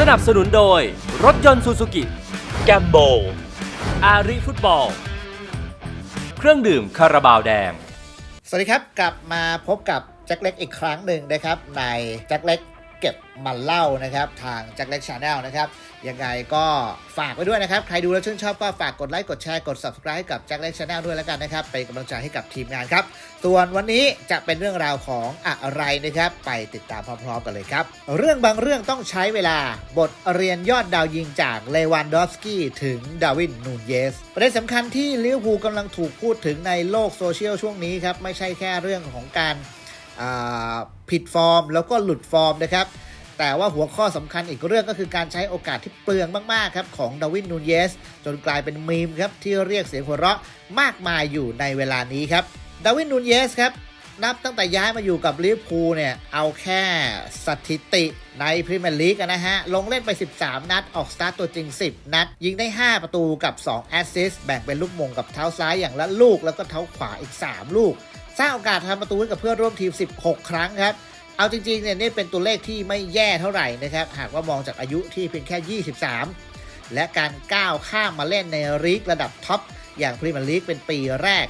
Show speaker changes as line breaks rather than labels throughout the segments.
สนับสนุนโดย รถยนต์ซูซูกิ แกมโบ อาริฟุตบอล เครื่องดื่มคาราบาวแดง
สวัสดีครับ กลับมาพบกับแจ็คเล็กอีกครั้งหนึ่งนะครับ ในแจ็คเล็ก เก็บมันเล่านะครับ ทางจ็คเล็กชาแนลนะครับ ยังไงก็ฝากไว้ด้วยนะครับ ใครดูแล้วชื่นชอบก็ฝากกดไลค์กดแชร์กด subscribe ให้กับจ็คเล็กชาแนลด้วยแล้วกันนะครับ เป็นกำลังใจให้กับทีมงานครับ ส่วนวันนี้จะเป็นเรื่องราวของอะไรนะครับ ไปติดตามพร้อมๆ กันเลยครับ เรื่องบางเรื่องต้องใช้เวลาบทเรียนยอดดาวยิงจากเลวันดอฟสกี้ถึงดาวินนูนเยสประเด็นสำคัญที่ลิเวอร์พูลกำลังถูกพูดถึงในโลกโซเชียลช่วงนี้ครับไม่ใช่แค่เรื่องของการผิดฟอร์มแล้วก็หลุดฟอร์มนะครับ แต่ว่าหัวข้อสำคัญอีกเรื่องก็คือการใช้โอกาสที่เปลืองมากๆครับของดาวินนูนเยส จนกลายเป็นมีมครับที่เรียกเสียงหัวเราะมากมายอยู่ในเวลานี้ครับดาวินนูนเยสครับนับตั้งแต่ย้ายมาอยู่กับลิเวอร์พูลเนี่ย เอาแค่สถิติในพรีเมียร์ลีกนะฮะ ลงเล่นไป 13 นัด ออกสตาร์ตตัวจริง 10 นัด ยิงได้ 5 ประตูกับ 2 แอสซิสต์แบ่งเป็นลูกมงกับเท้าซ้ายอย่างละลูก แล้วก็เท้าขวาอีก 3 ลูก สร้างโอกาสทำประตูให้กับเพื่อนร่วมทีม 16 ครั้งครับ เอาจริงๆเนี่ยนี่เป็นตัวเลขที่ไม่แย่เท่าไหร่นะครับ หากว่ามองจากอายุที่เพียงแค่ 23 และการก้าวข้ามมาเล่นในลีกระดับท็อปอย่างพรีเมียร์ลีกเป็นปีแรก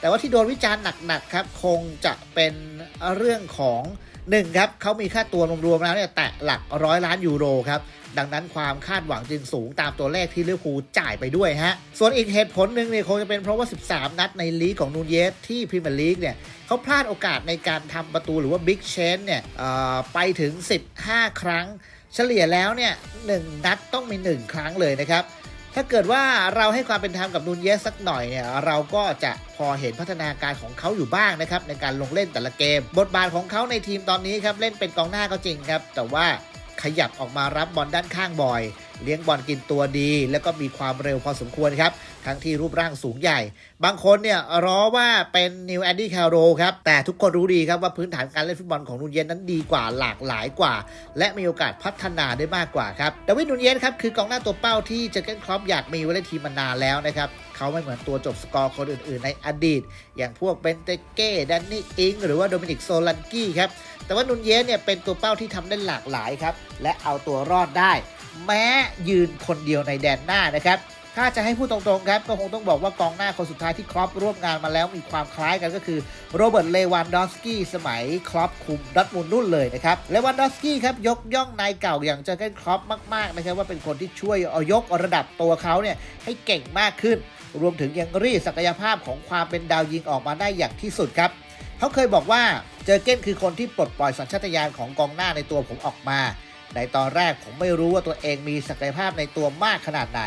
แต่ว่าที่โดนวิจารณ์หนักๆครับ คงจะเป็นเรื่องของหนึ่งครับเขามีค่าตัวรวมๆแล้วเนี่ยแตะหลักร้อยล้านยูโรครับ ดังนั้นความคาดหวังจึงสูงตามตัวเลขที่ลิเวอร์พูลจ่ายไปด้วยฮะ ส่วนอีกเหตุผลหนึ่งเนี่ยคงจะเป็นเพราะว่า 13 นัดในลีกของนูนเยสที่พรีเมียร์ลีกเนี่ยเขาพลาดโอกาสในการทำประตูหรือว่าบิ๊กเชนเนี่ยไปถึง 15 ครั้ง เฉลี่ยแล้วเนี่ยหนึ่งนัดต้องมี 1 ครั้งเลยนะครับถ้าเกิดว่าเราให้ความเป็นธรรมกับนูนเยสสักหน่อยเนี่ยเราก็จะพอเห็นพัฒนาการของเขาอยู่บ้างนะครับในการลงเล่นแต่ละเกม บทบาทของเขาในทีมตอนนี้ครับเล่นเป็นกองหน้าก็จริงครับ แต่ว่า ขยับออกมารับบอลด้านข้างบ่อย เลี้ยงบอลกินตัวดี แล้วก็มีความเร็วพอสมควรครับ ทั้งที่รูปร่างสูงใหญ่ บางคนเนี่ยร้อว่าเป็นนิวแอนดี้คาโรครับ แต่ทุกคนรู้ดีครับว่าพื้นฐานการเล่นฟุตบอลของนูนเยนนั้นดีกว่าหลากหลายกว่า และมีโอกาสพัฒนาได้มากกว่าครับดาวิดนูนเยนครับคือกองหน้าตัวเป้าที่เจอเกนครอปอยากมีไว้ในทีมมานานแล้วนะครับเขาไม่เหมือนตัวจบสกอร์คนอื่น ๆ ในอดีต อย่างพวกเบนเตเก้แดนนี่อิงหรือว่าโดมินิกโซลันกี้ครับ แต่ว่านุนเยสเนี่ยเป็นตัวเป้าที่ทำได้หลากหลายครับ และเอาตัวรอดได้ แม้ยืนคนเดียวในแดนหน้านะครับ ถ้าจะให้พูดตรงๆครับ ก็คงต้องบอกว่ากองหน้าคนสุดท้ายที่ครอปร่วมงานมาแล้วมีความคล้ายกันก็คือโรเบิร์ตเลวันดอฟสกี้สมัยครอปคุมดัตมูลนุ่นเลยนะครับเลวันดอฟสกี้ครับยกย่องนายเก่าอย่างเจอร์เกนครอปมากๆนะครับว่าเป็นคนที่ช่วยเอายกระดับตัวเขาเนี่ยให้เก่งมากขึ้น รวมถึงยังรีศักยภาพของความเป็นดาวยิงออกมาได้อย่างที่สุดครับ เขาเคยบอกว่าเจอเก้นคือคนที่ปลดปล่อยสัญชาตญาณของกองหน้าในตัวผมออกมา ในตอนแรกผมไม่รู้ว่าตัวเองมีศักยภาพในตัวมากขนาดไหน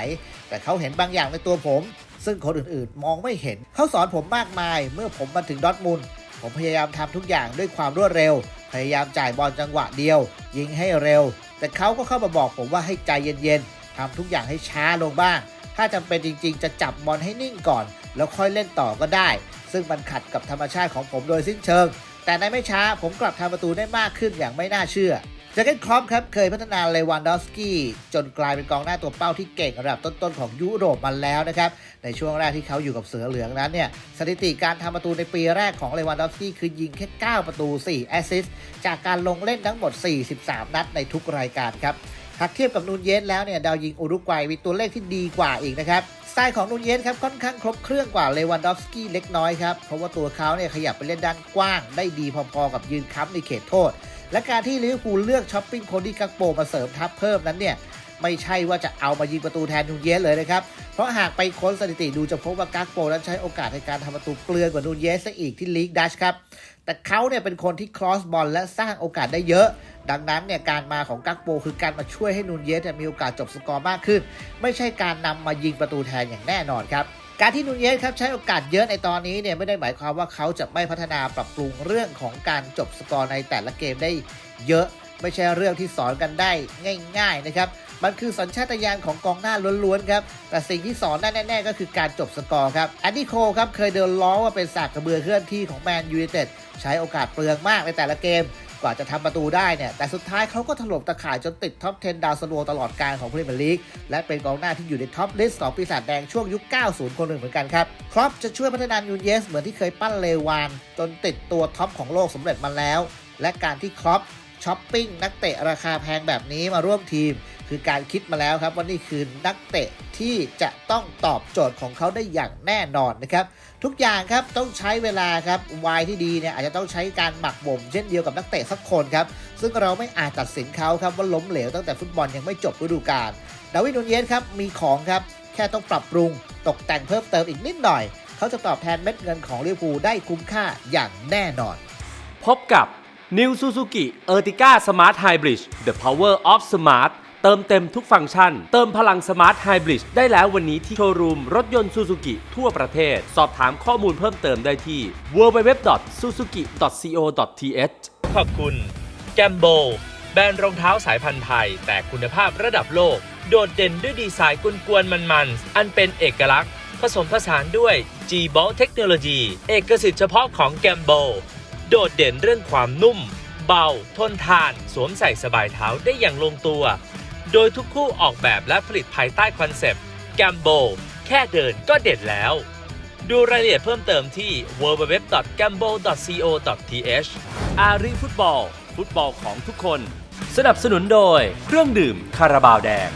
แต่เขาเห็นบางอย่างในตัวผม ซึ่งคนอื่นๆ มองไม่เห็น เขาสอนผมมากมาย เมื่อผมมาถึงดอทมุนด์ผมพยายามทำทุกอย่างด้วยความรวดเร็ว พยายามจ่ายบอลจังหวะเดียว ยิงให้เร็ว แต่เขาก็เข้ามาบอกผมว่าให้ใจเย็นๆทำทุกอย่างให้ช้าลงบ้าง ถ้าจำเป็นจริง ๆ จะจับบอลให้นิ่งก่อน แล้วค่อยเล่นต่อก็ได้ ซึ่งมันขัดกับธรรมชาติของผมโดยสิ้นเชิง แต่ในไม่ช้าผมกลับทำประตูได้มากขึ้นอย่างไม่น่าเชื่อจอร์เกนครอปครับเคยพัฒนาเลวันดอฟสกี้จนกลายเป็นกองหน้าตัวเป้าที่เก่งระดับต้นๆของยุโรปมาแล้วนะครับ ในช่วงแรกที่เขาอยู่กับเสือเหลืองนั้นเนี่ยสถิติการทำประตูในปีแรกของเลวันดอฟสกี้คือยิงแค่ 9 ประตู 4 แอสซิสต์จากการลงเล่นทั้งหมด 43 นัดในทุกรายการครับหากเทียบกับนูนเยสแล้วเนี่ยดาวยิงอุรุกวัยมีตัวเลขที่ดีกว่าอีกนะครับ ไตล์ของนูนเยสครับค่อนข้างครบเครื่องกว่าเลวันดอฟสกี้เล็กน้อยครับ เพราะว่าตัวเขาเนี่ยขยับไปเล่นด้านกว้าง ได้ดีพอๆกับยืนค้ำในเขตโทษ และการที่ลิเวอร์พูลเลือกช้อปปิ้งคนที่กักโปมาเสริมทัพเพิ่มนั้นเนี่ย ไม่ใช่ว่าจะเอามายิงประตูแทนนูนเยสเลยนะครับ เพราะหากไปค้นสถิติดูจะพบว่ากักโปนั้นใช้โอกาสในการทำประตูเปลือกว่านูนเยสซะอีกที่ลีกดัชครับ แต่เขาเนี่ยเป็นคนที่ครอสบอลและสร้างโอกาสได้เยอะ ดังนั้นเนี่ยการมาของกักโปคือการมาช่วยให้นูนเยสมีโอกาสจบสกอร์มากขึ้น ไม่ใช่การนำมายิงประตูแทนอย่างแน่นอนครับการที่นูนเยสครับใช้โอกาสเยอะในตอนนี้เนี่ยไม่ได้หมายความว่าเขาจะไม่พัฒนาปรับปรุงเรื่องของการจบสกอร์ในแต่ละเกมได้เยอะ ไม่ใช่เรื่องที่สอนกันได้ง่าย ๆนะครับ มันคือสัญชาตญาณของกองหน้าล้วนๆครับ แต่สิ่งที่สอนได้แน่ ๆ ก็คือการจบสกอร์ครับแอนดี้โคลครับเคยเดินล้อว่าเป็นสากกระเบือเคลื่อนที่ของแมนยูไนเต็ดใช้โอกาสเปลืองมากในแต่ละเกมกว่าจะทำประตูได้เนี่ย แต่สุดท้ายเขาก็ถล่มตะข่ายจนติดท็อป 10 ดาวซันโวตลอดการของพรีเมียร์ลีก และเป็นกองหน้าที่อยู่ในท็อปลิสต์ของปีศาจแดงช่วงยุค 90 คนหนึ่งเหมือนกันครับ ครอปจะช่วยพัฒนายูเยสเหมือนที่เคยปั้นเลวาน จนติดตัวท็อปของโลกสำเร็จมาแล้ว และการที่ครอปช้อปปิ้งนักเตะราคาแพงแบบนี้มาร่วมทีม คือการคิดมาแล้วครับว่านี่คือนักเตะที่จะต้องตอบโจทย์ของเขาได้อย่างแน่นอนนะครับ ทุกอย่างครับต้องใช้เวลาครับวายที่ดีเนี่ยอาจจะต้องใช้การหมักบ่มเช่นเดียวกับนักเตะสักคนครับซึ่งเราไม่อาจตัดสินเขาครับว่าล้มเหลวตั้งแต่ฟุตบอลยังไม่จบฤดูกาลดาวิดนูนเยสครับมีของครับแค่ต้องปรับปรุง ตกแต่งเพิ่มเติมอีกนิดหน่อย เขาจะตอบแทนเม็ดเงินของลิเวอร์พูลได้คุ้มค่าอย่างแน่นอน
พบกับ New Suzuki Ertiga Smart Hybrid The Power of Smart เติมเต็มทุกฟังก์ชัน เติมพลัง Smart Hybrid ได้แล้ววันนี้ที่โชว์รูมรถยนต์ Suzuki ทั่วประเทศ สอบถามข้อมูลเพิ่มเติมได้ที่ www.suzuki.co.th ขอบคุณ แกมโบ แบรนด์รองเท้าสายพันธุ์ไทย แต่คุณภาพระดับโลก โดดเด่นด้วยดีไซน์กวนๆมันๆ อันเป็นเอกลักษณ์ ผสมผสานด้วย g b o l Technology เอกสิทธิ์เฉพาะของแกมโบ โดดเด่นเรื่องความนุ่ม เบา ทนทาน สวมใส่สบายเท้าได้อย่างลงตัว โดยทุกคู่ออกแบบและผลิตภายใต้คอนเซปต์ Gamble แค่เดินก็เด็ดแล้ว ดูรายละเอียดเพิ่มเติมที่ www.gamble.co.th อารีฟุตบอล ฟุตบอลของทุกคน สนับสนุนโดยเครื่องดื่มคาราบาวแดง